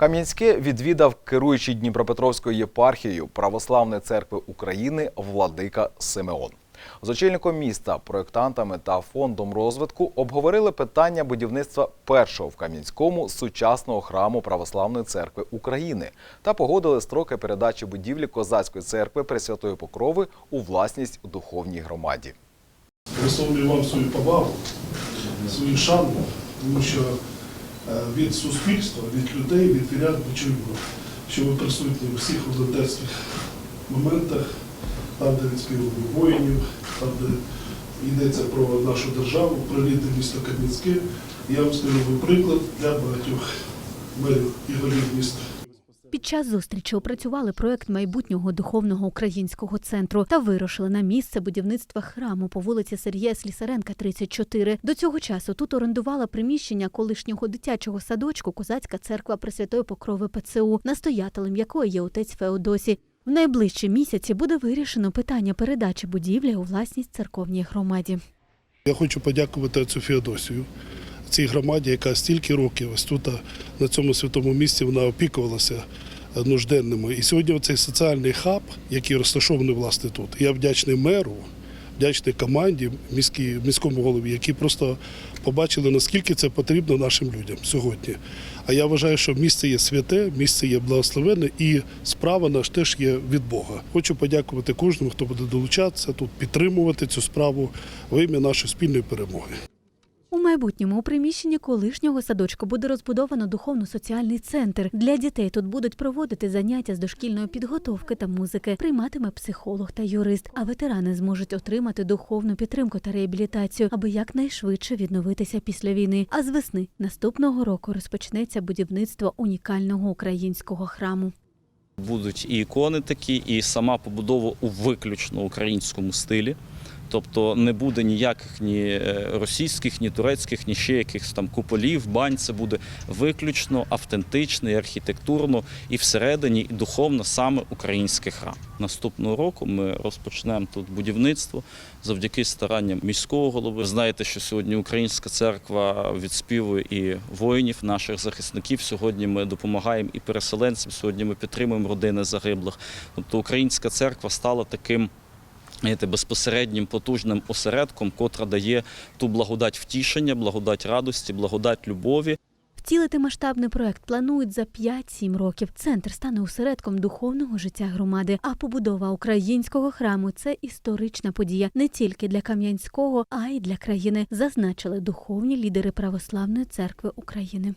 Кам'янське відвідав керуючий Дніпропетровською єпархією Православної церкви України владика Симеон. З очільником міста, проєктантами та фондом розвитку обговорили питання будівництва першого в Кам'янському сучасного храму Православної церкви України та погодили строки передачі будівлі козацької церкви Пресвятої Покрови у власність духовній громаді. Висловлюю вам свою повагу, свою шану, тому що від суспільства, від людей, від вірян ми чуємо, що ви присутні у всіх волонтерських моментах, там, де відспівали воїнів, там, де йдеться про нашу державу, про рідне місто Кам'янське. Я вам скажу, приклад для багатьох мерів і голів міста. Під час зустрічі опрацювали проект майбутнього духовного українського центру та вирушили на місце будівництва храму по вулиці Сергія Слісаренка, 34. До цього часу тут орендувала приміщення колишнього дитячого садочку Козацька церква Пресвятої Покрови ПЦУ, настоятелем якої є отець Феодосій. В найближчі місяці буде вирішено питання передачі будівлі у власність церковній громаді. Я хочу подякувати отцю Феодосію, цій громаді, яка стільки років ось тут на цьому святому місці вона опікувалася нужденними. І сьогодні цей соціальний хаб, який розташований власне тут, я вдячний меру, вдячний команді, міській, міському голові, які просто побачили, наскільки це потрібно нашим людям сьогодні. А я вважаю, що місце є святе, місце є благословенне і справа наш теж є від Бога. Хочу подякувати кожному, хто буде долучатися тут, підтримувати цю справу во ім'я нашої спільної перемоги. У майбутньому у приміщенні колишнього садочку буде розбудовано духовно-соціальний центр. Для дітей тут будуть проводити заняття з дошкільної підготовки та музики. Прийматиме психолог та юрист. А ветерани зможуть отримати духовну підтримку та реабілітацію, аби якнайшвидше відновитися після війни. А з весни наступного року розпочнеться будівництво унікального українського храму. Будуть і ікони такі, і сама побудова у виключно українському стилі. Тобто не буде ніяких ні е, російських, ні турецьких, ні ще якихось там куполів, бань. Це буде виключно автентично, і архітектурно і всередині, і духовно саме український храм. Наступного року ми розпочнемо тут будівництво завдяки старанням міського голови. Ви знаєте, що сьогодні українська церква відспівує і воїнів, наших захисників. Сьогодні ми допомагаємо і переселенцям. Сьогодні ми підтримуємо родини загиблих. Тобто українська церква стала таким. Безпосереднім потужним осередком, котра дає ту благодать втішення, благодать радості, благодать любові. Втілити масштабний проект планують за 5-7 років. Центр стане осередком духовного життя громади. А побудова українського храму це історична подія не тільки для Кам'янського, а й для країни, зазначили духовні лідери Православної церкви України.